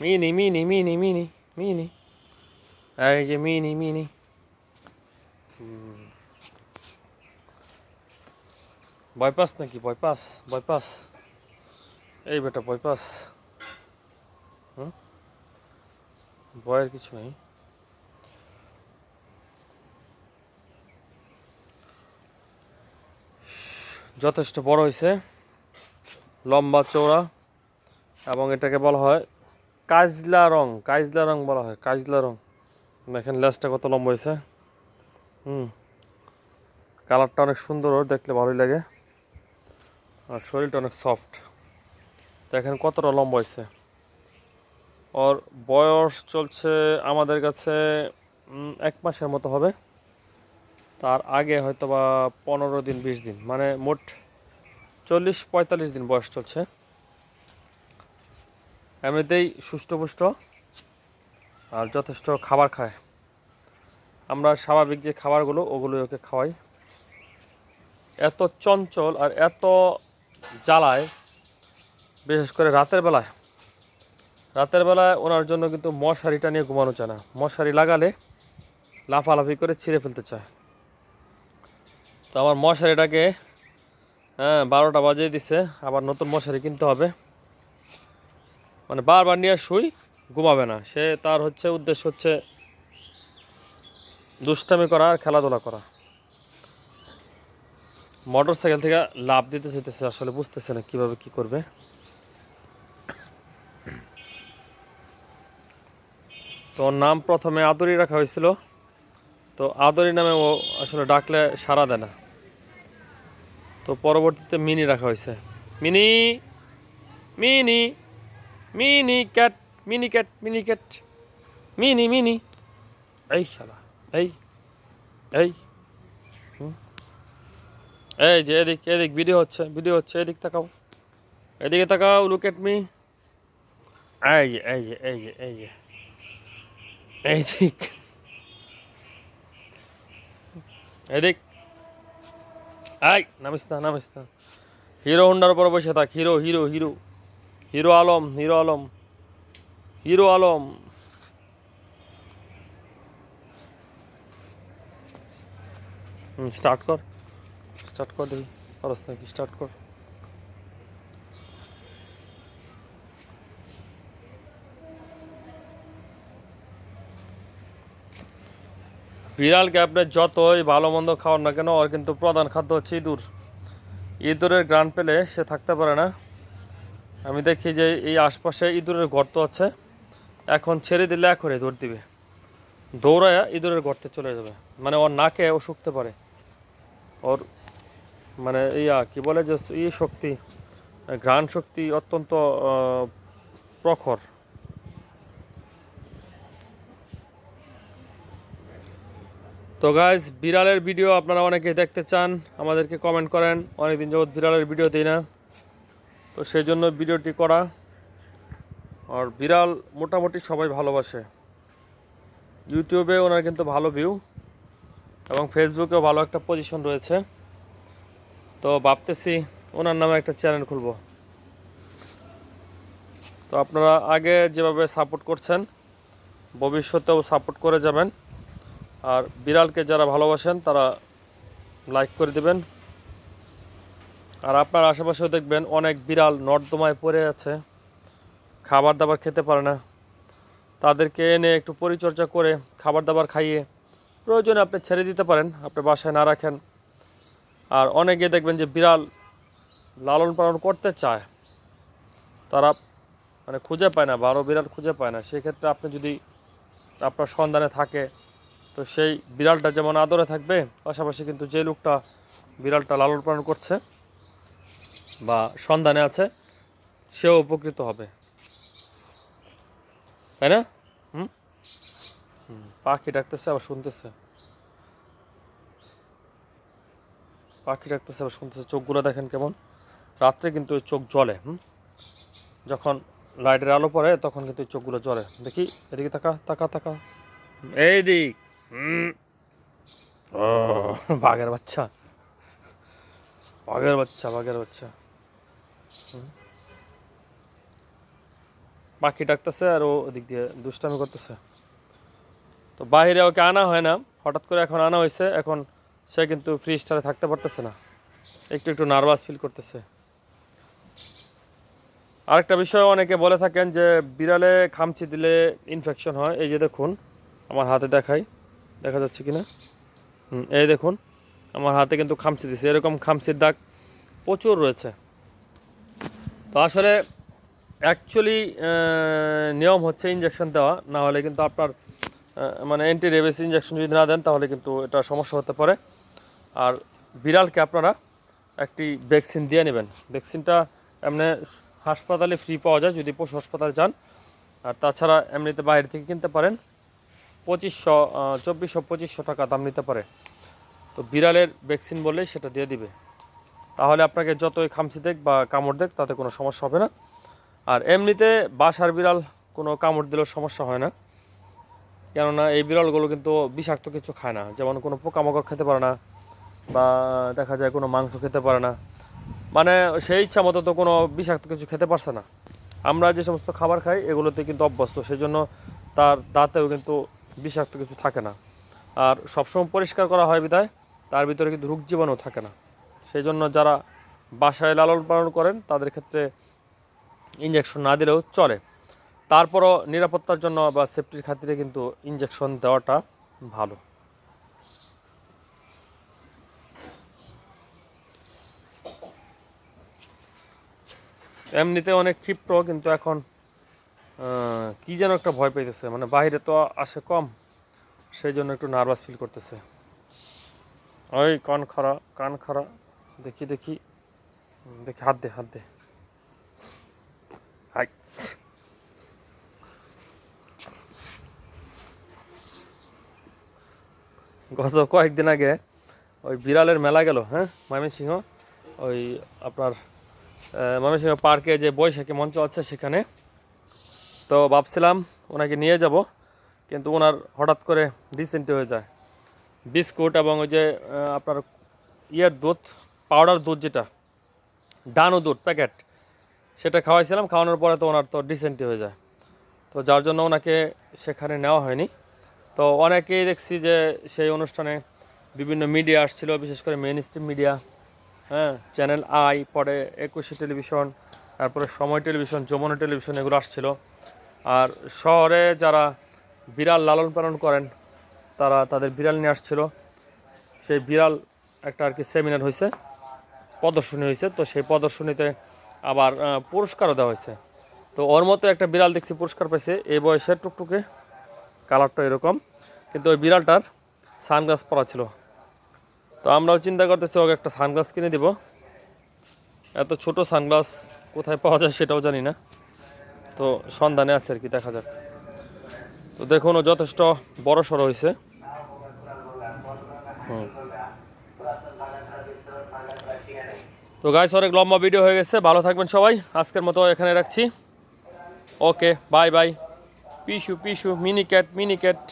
Mini Mini Mini Mini Mini এই যে mini mini bypass নাকি? বাইপাস বাইপাস এই বেটা বাইপাস হুম? ভয়ের কিছু নেই। যথেষ্ট বড় হয়েছে লম্বা চওড়া। এবং এটাকে বলা হয় কাজলা রং কাজলা রং বলা হয়, কাজলা রং। দেখেন লেজটা কত লম্বা হয়েছে হুম, কালারটা অনেক সুন্দর, দেখলে ভালোই লাগে। আর শরীরটা অনেক সফট। দেখেন কতটা লম্বা হয়েছে ওর বয়স চলছে আমাদের কাছে এক মাসের মতো হবে। তার আগে হয়তো বা পনেরো দিন, বিশ দিন মানে মোট চল্লিশ পঁয়তাল্লিশ দিন বয়স চলছে। এমনিতেই সুষ্ঠুপুষ্ট আর যথেষ্ট খাবার খায়। আমরা স্বাভাবিক যে খাবারগুলো ওগুলো ওকে খাওয়াই। এত চঞ্চল আর এত জ্বালায়, বিশেষ করে রাতের বেলায়। রাতের বেলায় ওনার জন্য কিন্তু মশারিটা নিয়ে ঘুমানো চায় না। মশারি লাগালে লাফালাফি করে ছিঁড়ে ফেলতে চায়। তো আমার মশারিটাকে হ্যাঁ বারোটা বাজিয়ে দিছে, আবার নতুন মশারি কিনতে হবে। মানে বারবার নিয়ে শুই, ঘুমাবে না। সে তার হচ্ছে উদ্দেশ্য হচ্ছে দুষ্টামি করা আর খেলাধুলা করা। মোটর সাইকেল থেকে লাভ দিতে চাইতেছে, আসলে বুঝতেছে না কীভাবে কি করবে। তো ওর নাম প্রথমে আদরি রাখা হয়েছিল। তো আদরি নামে ও আসলে ডাকলে সাড়া দেয় না। তো পরবর্তীতে মিনি রাখা হয়েছে। Mini! Mini! Mini cat Mini cat Mini cat Mini Mini এই শালা এই এই। এই যে এদিক এদিক ভিডিও হচ্ছে ভিডিও হচ্ছে, এদিক তাকাও। এদিকে তাকাও লুক এট মি এই যে এই যে এই যে এই যে এইদিক এদিক। আই নামিস না নামিস না। হিরো হোন্ডার উপর বসে থাক। Hero hero hero hero Alam Hero Alam Hero Alam. Start কর। স্টার্ট কর দেখি খরচ নাকি? স্টার্ট কর। বিড়ালকে আপনি যতই ভালো মন্দ খাওয়ান না কেন, ওর কিন্তু প্রধান খাদ্য হচ্ছে ইঁদুর। ইঁদুরের গ্রান পেলে সে থাকতে পারে না। আমি দেখি যে এই আশপাশে ইঁদুরের গর্ত আছে। এখন ছেড়ে দিলে এখনই দৌড় দিবে। দৌড়ায় ইঁদুরের গর্তে চলে যাবে। মানে ওর নাকে ও শুকতে পারে। ওর মানে ইয়া, কি বলে যে ই শক্তি, ঘ্রাণ শক্তি অত্যন্ত প্রখর। তো গাইজ বিড়ালের ভিডিও আপনারা অনেকে দেখতে চান। আমাদেরকে কমেন্ট করেন। অনেকদিন যাবৎ বিড়ালের ভিডিও দিই না। তো সেই জন্য ভিডিওটি করা আর বিড়াল মোটামুটি সবাই ভালোবাসে। ইউটিউবে ওনার কিন্তু ভালো ভিউ এবং ফেসবুকেও ভালো একটা পজিশন রয়েছে। তো ভাবতেছি ওনার নামে একটা চ্যানেল খুলব। তো আপনারা আগে যেভাবে সাপোর্ট করছেন, ভবিষ্যতেও সাপোর্ট করে যাবেন। আর বিড়ালকে যারা ভালোবাসেন, তারা লাইক করে দিবেন। আর আপনার আশেপাশেও দেখবেন অনেক বিড়াল নর্দমায় পড়ে আছে খাবার দাবার খেতে পারে না। তাদেরকে এনে একটু পরিচর্যা করে খাবার দাবার খাইয়ে প্রয়োজনে আপনি ছেড়ে দিতে পারেন, আপনি বাসায় না রাখেন। আর অনেকে দেখবেন যে বিড়াল লালন পালন করতে চায়, তারা মানে খুঁজে পায় না বারো বিড়াল খুঁজে পায় না। সেক্ষেত্রে আপনি যদি আপনার সন্ধানে থাকে, তো সেই বিড়ালটা যেমন আদরে থাকবে, পাশাপাশি কিন্তু যে লোকটা বিড়ালটা লালন পালন করছে বা সন্ধানে আছে, সেও উপকৃত হবে। তাই না? হুম? পাখি ডাকতেছে, আবার শুনতেছে। পাখি ডাকতেছে, আবার শুনতেছে। চোখগুলো দেখেন কেমন? রাত্রে কিন্তু ওই চোখ জ্বলে, হুম? যখন লাইটের আলো পড়ে, তখন কিন্তু ওই চোখগুলো জ্বলে। দেখি, এদিকে তাকা তাকা তাকা। এই দিক বাঘের বাচ্চা। বাঘের বাচ্চা বাঘের বাচ্চা। পাখি ডাকতেছে আর ও ওদিক দিয়ে দুষ্টামি করতেছে। তো বাইরে ওকে আনা হয় না। হঠাৎ করে এখন আনা হয়েছে। এখন সে কিন্তু ফ্রি স্টারে থাকতে পারতেছে না। একটু একটু নার্ভাস ফিল করতেছে। আরেকটা বিষয় অনেকে বলে থাকেন যে, বিড়ালে খামচি দিলে ইনফেকশন হয়। এই যে দেখুন, আমার হাতে দেখাই। দেখা যাচ্ছে কি না এই দেখুন, আমার হাতে কিন্তু খামচি দিছে। এরকম খামচির দাগ প্রচুর রয়েছে। তো আসলে অ্যাকচুয়ালি নিয়ম হচ্ছে ইঞ্জেকশন দেওয়া, না হলে কিন্তু আপনার মানে অ্যান্টি রেবিস ইঞ্জেকশন যদি না দেন, তাহলে কিন্তু এটা সমস্যা হতে পারে। আর বিড়ালকে আপনারা একটি ভ্যাকসিন দিয়ে নেবেন। ভ্যাকসিনটা এমনি হাসপাতালে ফ্রি পাওয়া যায়, যদি পশু হাসপাতালে যান। আর তাছাড়া এমনিতে বাইরে থেকে কিনতে পারেন। পঁচিশশো চব্বিশশো, পঁচিশশো টাকা দাম নিতে পারে। তো বিড়ালের ভ্যাকসিন বললেই সেটা দিয়ে দিবে। তাহলে আপনাকে যতই খামচি দেখ বা কামড় দেখ তাতে কোনো সমস্যা হবে না। আর এমনিতে বাসার বিড়াল কোনো কামড় দিলেও সমস্যা হয় না। কেননা এই বিড়ালগুলো কিন্তু বিষাক্ত কিছু খায় না। যেমন কোনো পোকামাকড় খেতে পারে না বা দেখা যায় কোনো মাংস খেতে পারে না। মানে সেই ইচ্ছা মতো তো কোনো বিষাক্ত কিছু খেতে পারছে না। আমরা যে সমস্ত খাবার খাই, এগুলোতে কিন্তু অভ্যস্ত। সেই জন্য তার দাঁতেও কিন্তু বিষাক্ত কিছু থাকে না। আর সবসময় পরিষ্কার করা হয় বিদায় তার ভিতরে কিন্তু রোগ জীবাণু থাকে না। সেই জন্য যারা বাসায় লালন পালন করেন, তাদের ক্ষেত্রে ইঞ্জেকশন না দিলেও চলে। তারপরও নিরাপত্তার জন্য বা সেফটির খাতিরে কিন্তু ইঞ্জেকশন দেওয়াটা ভালো। এমনিতে অনেক ক্ষিপ্র, কিন্তু এখন কি যেন একটা ভয় পাইতেছে। মানে বাইরে তো আসে কম, সেই জন্য একটু নার্ভাস ফিল করতেছে। ওই কান খাড়া কান খাড়া। দেখি দেখি। দেখি, হাত দে হাত দে। গত কয়েকদিন আগে ওই বিড়ালের মেলা গেল হ্যাঁ? ময়মনসিংহ। ওই আপনার ময়মনসিংহ পার্কে যে বৈশাখী মঞ্চ আছে সেখানে। তো ভাবছিলাম ওনাকে নিয়ে যাব, কিন্তু ওনার হঠাৎ করে ডিসেন্টি হয়ে যায়। বিস্কুট এবং ওই যে আপনার ইয়ের দুধ পাউডার দুধ যেটা ডানো দুধ, প্যাকেট, সেটা খাওয়াইছিলাম, খাওয়ানোর পরে তো ওনার তো ডিসেন্টি হয়ে যায়। তো যার জন্য ওনাকে সেখানে নেওয়া হয়নি। তো অনেকেই দেখছি যে সেই অনুষ্ঠানে বিভিন্ন মিডিয়া আসছিল, বিশেষ করে মেন স্ট্রিম মিডিয়া হ্যাঁ চ্যানেল আই, পরে একুশে টেলিভিশন, তারপরে সময় টেলিভিশন, যমুনা টেলিভিশন, এগুলো আসছিল। আর শহরে যারা বিড়াল লালন পালন করেন, তারা তাদের বিড়াল নিয়ে আসছিল। সেই বিড়াল একটা আর কি সেমিনার হয়েছে প্রদর্শনী হয়েছে তো সেই প্রদর্শনীতে আবার পুরস্কারও দেওয়া হয়েছে। তো ওর মতো একটা বিড়াল দেখছি পুরস্কার পাইছে এই বয়সের টুকটুকে কালারটা এরকম, কিন্তু ওই বিড়ালটার সানগ্লাস পরা ছিল। তো আমরাও চিন্তা করতেছি, ওকে একটা সানগ্লাস কিনে দিব। এত ছোট সানগ্লাস কোথায় পাওয়া যায় সেটাও জানি না। তো সন্ধানে আছে আর কি, দেখা যাক। তো দেখুন, ও যথেষ্ট বড় সড়ো হয়েছে। হুম। তো গাইস অনেক লম্বা ভিডিও হয়ে গেছে। ভালো থাকবেন সবাই। আজকের মতো এখানে রাখছি। ওকে বাই বাই পিসু পিসু মিনি ক্যাট মিনি ক্যাট